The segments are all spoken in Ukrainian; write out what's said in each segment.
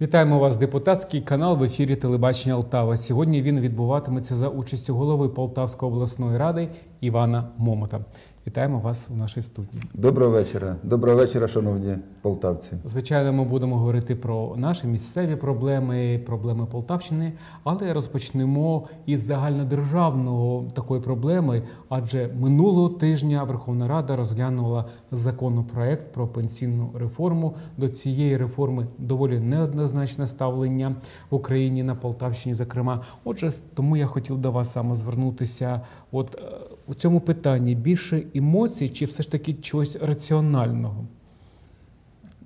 Вітаємо вас, депутатський канал в ефірі телебачення Алтава. Сьогодні він відбуватиметься за участю голови Полтавської обласної ради Івана Момота. Вітаємо вас у нашій студії. Доброго вечора. Доброго вечора, шановні полтавці. Звичайно, ми будемо говорити про наші місцеві проблеми, проблеми Полтавщини, але розпочнемо із загальнодержавного такої проблеми, адже минулого тижня Верховна Рада розглянула законопроект про пенсійну реформу. До цієї реформи доволі неоднозначне ставлення в Україні на Полтавщині. Зокрема, отже, тому я хотів до вас саме звернутися. От е, у цьому питанні більше емоцій, чи все ж таки чогось раціонального?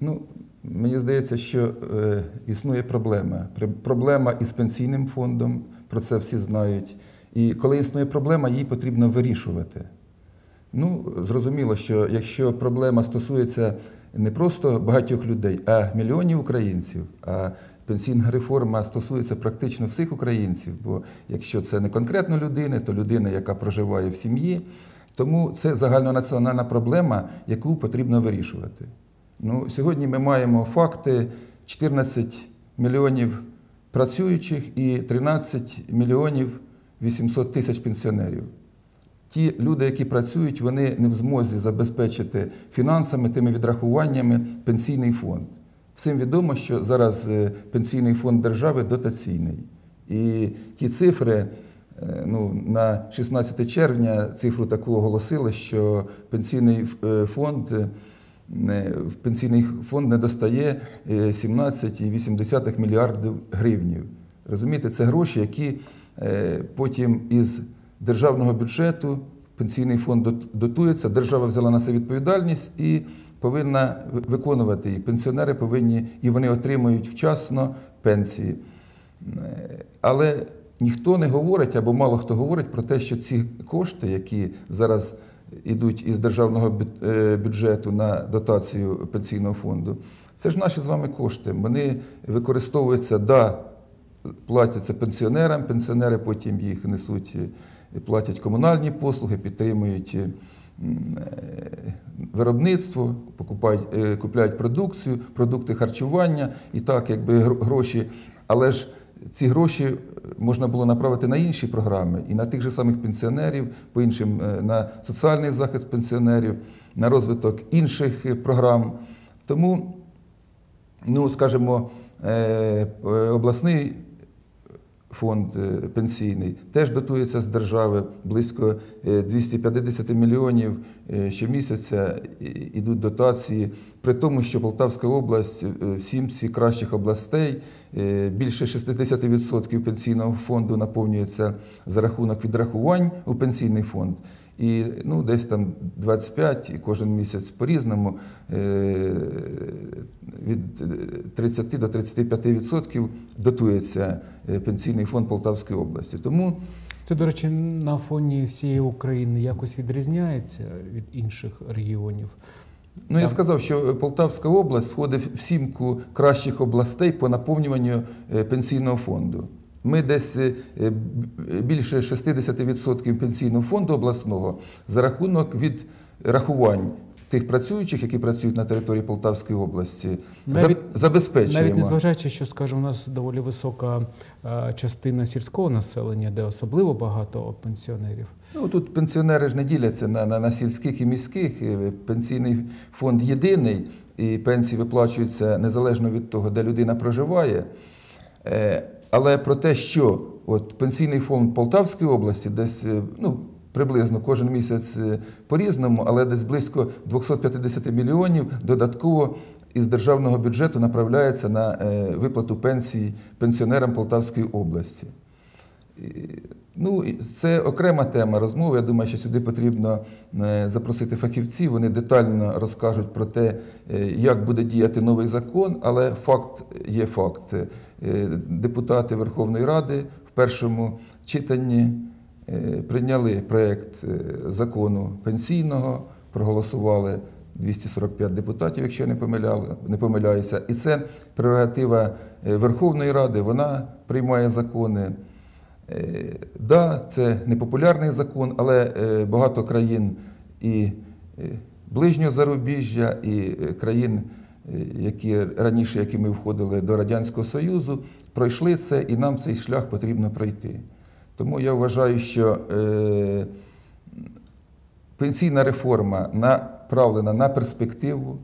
Ну, мені здається, що е, існує проблема. Проблема із пенсійним фондом, про це всі знають. І коли існує проблема, її потрібно вирішувати. Ну, зрозуміло, що якщо проблема стосується не просто багатьох людей, а мільйонів українців, а пенсійна реформа стосується практично всіх українців, бо якщо це не конкретно людини, то людина, яка проживає в сім'ї. Тому це загальнонаціональна проблема, яку потрібно вирішувати. Ну, сьогодні ми маємо факти 14 мільйонів працюючих і 13 мільйонів 800 тисяч пенсіонерів. Ті люди, які працюють, вони не в змозі забезпечити фінансами, тими відрахуваннями пенсійний фонд. Всім відомо, що зараз е, пенсійний фонд держави дотаційний. І ті цифри, е, ну, на 16 червня цифру таку оголосили, що пенсійний е, фонд пенсійний фонд не достає е, 17,8 мільярдів гривнів. Розумієте, це гроші, які потім із державного бюджету пенсійний фонд дотується, держава взяла на себе відповідальність і повинна виконувати її. Пенсіонери повинні і вони отримують вчасно пенсії. Е, Але ніхто не говорить або мало хто говорить про те, що ці кошти, які зараз йдуть із державного е, бюджету на дотацію пенсійного фонду, це ж наші з вами кошти. Вони використовуються, да, платяться пенсіонерам, пенсіонери потім їх несуть, е, платять комунальні послуги, підтримують е, виробництво, покупають, е, купляють продукцію, продукти харчування і так, якби гроші. Але ж ці гроші можна було направити на інші програми і на тих же самих пенсіонерів, по іншим на соціальний захист пенсіонерів, на розвиток інших програм. Тому, ну, скажімо, обласний фонд е, пенсійний теж дотується з держави близько е, 250 мільйонів е, щомісяця ідуть дотації. При тому, що Полтавська область е, в сімці кращих областей е, більше 60% пенсійного фонду наповнюється за рахунок відрахувань у пенсійний фонд. І ну, десь там 25 і кожен місяць по-різному е, від 30 до 35% дотується е, пенсійний фонд Полтавської області. Тому Це, до речі, на фоні всієї України якось відрізняється від інших регіонів. ну, я сказав, що Полтавська область входить в сімку кращих областей по наповнюванню е, пенсійного фонду. Ми десь е, е, більше 60% пенсійного фонду обласного за рахунок від рахувань тих працюючих, які працюють на території Полтавської області, Навіть- за- забезпечуємо. Навіть незважаючи, що скажімо, у нас доволі висока е, частина сільського населення, де особливо багато пенсіонерів. Ну тут пенсіонери ж не діляться на, на, на сільських і міських. Е, Пенсійний фонд єдиний, і пенсії виплачуються незалежно від того, де людина проживає. Е, Але про те, що от пенсійний фонд Полтавської області десь ну, приблизно кожен місяць е, по-різному, але десь близько 250 мільйонів додатково із державного бюджету направляється на е, виплату пенсій пенсіонерам Полтавської області. Ну, це окрема тема розмови. Я думаю, що сюди потрібно е, запросити фахівців. Вони детально розкажуть про те, як буде діяти новий закон, але факт є факт. Депутати Верховної Ради в першому читанні прийняли проєкт е, закону пенсійного, проголосували 245 депутатів, якщо не помиляли, не помиляюся. І це прерогатива е, Верховної Ради. Вона приймає закони. Е, Да, це непопулярний закон, але е, багато країн і е, ближнього зарубіжжя, і е, країн які раніше, які ми входили до Радянського Союзу, пройшли це, і нам цей шлях потрібно пройти. Тому я вважаю, що е, пенсійна реформа направлена на перспективу.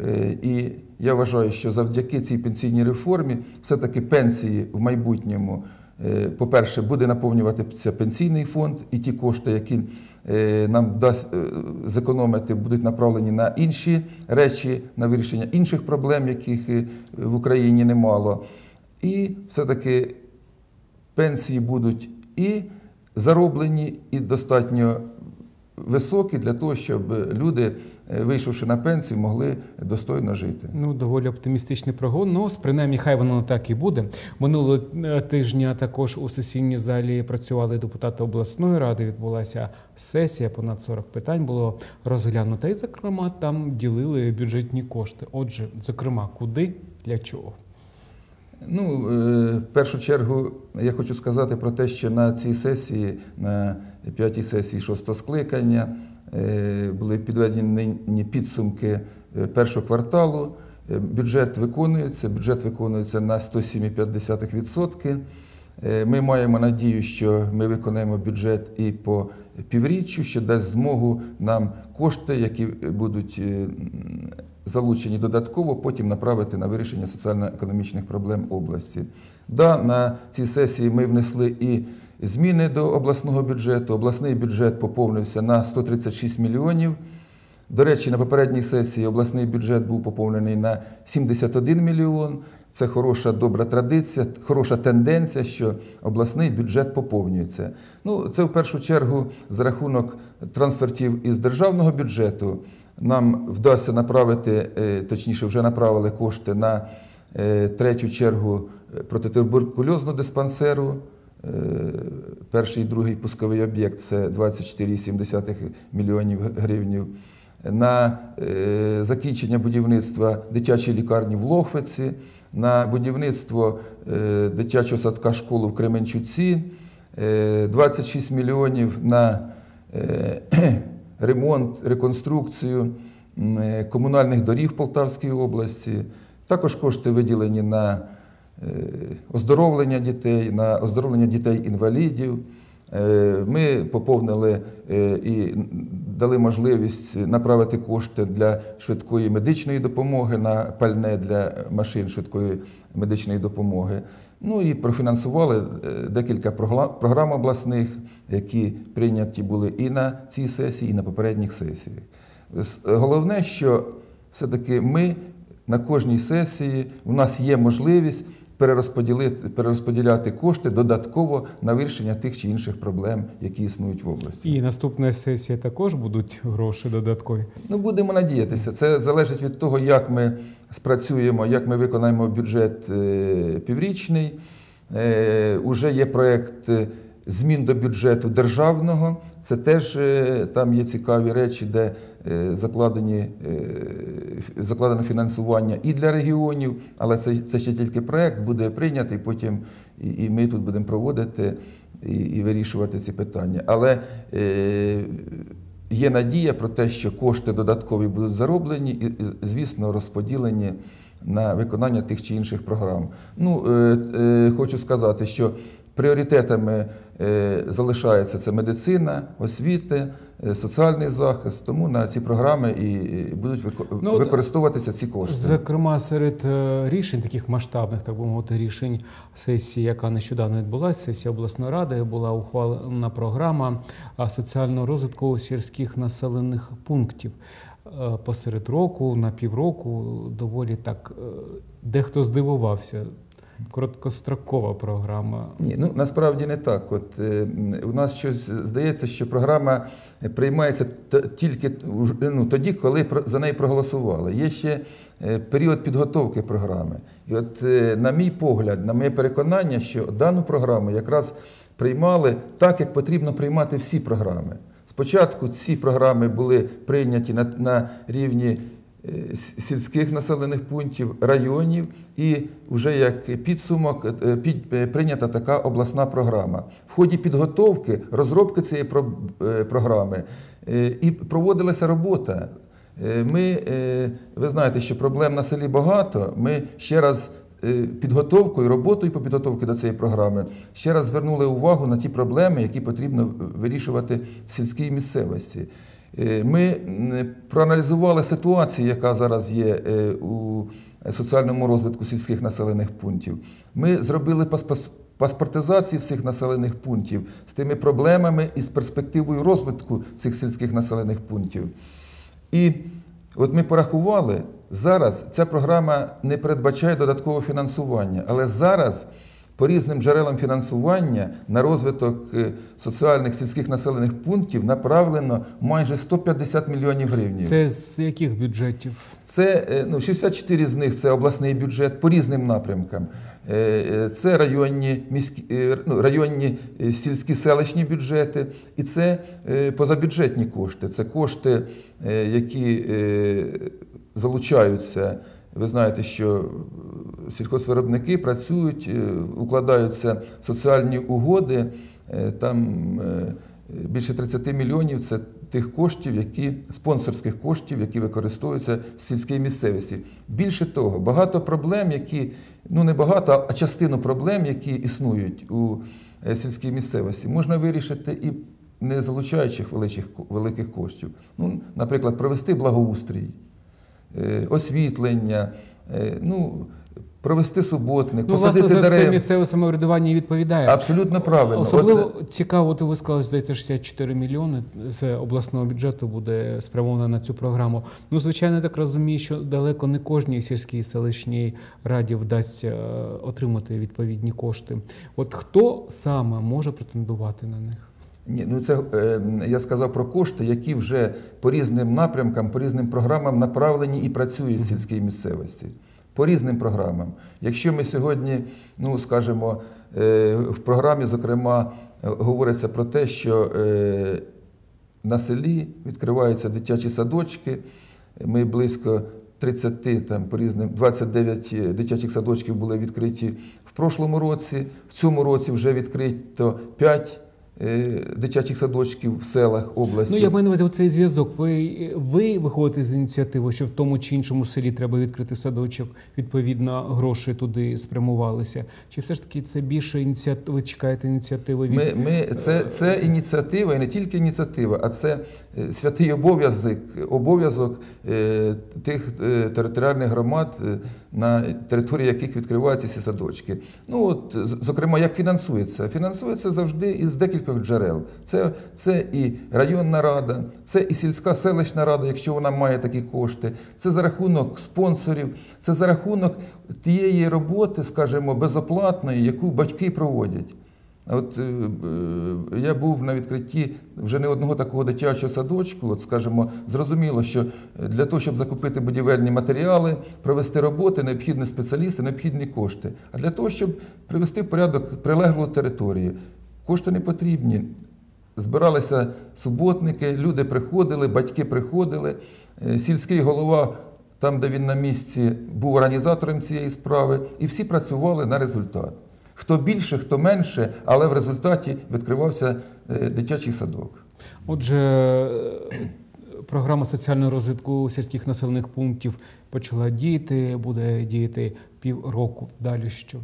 Е, І я вважаю, що завдяки цій пенсійній реформі все-таки пенсії в майбутньому, е, по-перше, буде наповнюватися пенсійний фонд, і ті кошти, які нам дасть зекономити, будуть направлені на інші речі, на вирішення інших проблем, яких в Україні немало. І все-таки пенсії будуть і зароблені, і достатньо високі для того, щоб люди, е, вийшовши на пенсію, могли достойно жити. Ну, доволі оптимістичний прогноз. Принаймні, хай воно так і буде. Минулого е, тижня також у сесійній залі працювали депутати обласної ради. Відбулася сесія, понад 40 питань було розглянуто. І, зокрема, там ділили бюджетні кошти. Отже, зокрема, куди для чого? Ну, е, в першу чергу я хочу сказати про те, що на цій сесії, на п'ятій сесії шостого скликання, е, були підведені підсумки е, першого кварталу. Бюджет виконується, бюджет виконується на 107,5%. Е, Ми маємо надію, що ми виконаємо бюджет і по півріччю, що дасть змогу нам кошти, які будуть залучені додатково, потім направити на вирішення соціально-економічних проблем області. Да, на цій сесії ми внесли і зміни до обласного бюджету. Обласний бюджет поповнився на 136 мільйонів. До речі, на попередній сесії обласний бюджет був поповнений на 71 мільйон. Це хороша добра традиція, хороша тенденція, що обласний бюджет поповнюється. Ну, це в першу чергу за рахунок трансфертів із державного бюджету. Нам вдасться направити, е, точніше, вже направили кошти на е, третю чергу е, протитуберкульозну диспансеру. Перший і другий пусковий об'єкт це 24,7 мільйонів гривнів. На закінчення будівництва дитячої лікарні в Лохвиці, на будівництво дитячого садка школи в Кременчуці, е, 26 мільйонів на ремонт, реконструкцію е, комунальних доріг в Полтавській області. Також кошти виділені на е, оздоровлення дітей, на оздоровлення дітей-інвалідів. Е, Ми поповнили і дали можливість направити кошти для швидкої медичної допомоги на пальне для машин швидкої медичної допомоги. Ну і профінансували е, декілька програм обласних, які прийняті були і на цій сесії, і на попередніх сесіях. Головне, що все-таки ми на кожній сесії у нас є можливість перерозподіляти кошти додатково на вирішення тих чи інших проблем, які існують в області. І наступна сесія також будуть гроші додаткові. Ну, будемо надіятися. Це залежить від того, як ми спрацюємо, як ми виконаємо бюджет е, піврічний. Е, Уже є проєкт е, змін до бюджету державного. Це теж е, там є цікаві речі, де е, закладені, е, закладено фінансування і для регіонів, але це, це ще тільки проєкт, буде прийнятий, потім і, і ми тут будемо проводити і, і вирішувати ці питання. Але е, Є надія про те, що кошти додаткові будуть зароблені і, звісно, розподілені на виконання тих чи інших програм. Ну, е, е, хочу сказати, що пріоритетами залишається це медицина, освіта, е, соціальний захист. Тому на ці програми і будуть Ну, використовуватися ці кошти. Зокрема, серед е, рішень, таких масштабних, так би мовити, рішень сесії, яка нещодавно відбулася, сесія обласної ради, була ухвалена програма соціального розвитку сільських населених пунктів. Е, Посеред року, на півроку, доволі так е, дехто здивувався. Короткострокова програма. Ні, ну насправді не так. От е, у нас щось здається, що програма приймається тільки ну, тоді, коли про- за неї проголосували. Є ще е, період підготовки програми. І от, е, на мій погляд, на моє переконання, що дану програму якраз приймали так, як потрібно приймати всі програми. Спочатку ці програми були прийняті на, на рівні е, сільських населених пунктів, районів, і вже як підсумок е, під, е, прийнята така обласна програма. В ході підготовки, розробки цієї про- е, програми е, і проводилася робота Е, Ми, е, ви знаєте, що проблем на селі багато. Ми ще раз е, підготовкою, роботою по підготовці до цієї програми ще раз звернули увагу на ті проблеми, які потрібно вирішувати в сільській місцевості. Е, Ми проаналізували ситуацію, яка зараз є е, у соціальному розвитку сільських населених пунктів. Ми зробили паспортизацію всіх населених пунктів з тими проблемами і з перспективою розвитку цих сільських населених пунктів. І от ми порахували, зараз ця програма не передбачає додаткового фінансування, але зараз по різним джерелам фінансування на розвиток е, соціальних сільських населених пунктів направлено майже 150 мільйонів гривень. Це з яких бюджетів? Це е, ну, 64 з них це обласний бюджет по різним напрямкам. Е, Це районні міські ну, районні сільські селищні бюджети, і це позабюджетні кошти. Це кошти, які залучаються. Ви знаєте, що сільхозвиробники працюють, е, укладаються соціальні угоди. е, Там е, більше 30 мільйонів це тих коштів, які спонсорських коштів, які використовуються в сільській місцевості. Більше того, багато проблем, які ну не багато, а частину проблем, які існують у сільській місцевості, можна вирішити і не залучаючи великих, великих коштів. Ну, наприклад, провести благоустрій, освітлення, е, ну, провести суботник, Ну, посадити власне, за це місцеве самоврядування і відповідає. Абсолютно правильно. Особливо От, цікаво, от ви сказали, здається, 64 мільйони з обласного бюджету буде спрямовано на цю програму. Ну, звичайно, я так розумію, що далеко не кожній сільській селищній раді вдасться е, отримати відповідні кошти. От хто саме може претендувати на них? Ні, ну це е, я сказав про кошти, які вже по різним напрямкам, по різним програмам направлені і працюють в сільській місцевості. По різним програмам. Якщо ми сьогодні, ну скажімо, е, в програмі, зокрема, е, говориться про те, що е, на селі відкриваються дитячі садочки. Ми близько 30, там по різним 29 дитячих садочків були відкриті в прошлому році. В цьому році вже відкрито 5 е, дитячих садочків в селах області. Ну, я маю на увазі цей зв'язок. Ви, ви виходите з ініціативи, що в тому чи іншому селі треба відкрити садочок, відповідно, гроші туди спрямувалися. Чи все ж таки це більше ініціативи, ви чекаєте ініціативи від Ми, ми, це, це ініціатива, і не тільки ініціатива, а це е, святий обов'язок, обов'язок е, тих е, територіальних громад, е, на території яких відкриваються ці садочки. Ну от, зокрема, як фінансується? Фінансується завжди із декількох джерел. Це, це і районна рада, це і сільська селищна рада, якщо вона має такі кошти, це за рахунок спонсорів, це за рахунок тієї роботи, скажімо, безоплатної, яку батьки проводять. От е, е, я був на відкритті вже не одного такого дитячого садочку. От, скажімо, зрозуміло, що для того, щоб закупити будівельні матеріали, провести роботи, необхідні спеціалісти, необхідні кошти. А для того, щоб привести в порядок прилеглу територію, кошти не потрібні. Збиралися суботники, люди приходили, батьки приходили. Е, Сільський голова, там, де він на місці, був організатором цієї справи, і всі працювали на результат. Хто більше, хто менше, але в результаті відкривався е, дитячий садок. Отже, програма соціального розвитку сільських населених пунктів почала діяти, буде діяти півроку. Далі що?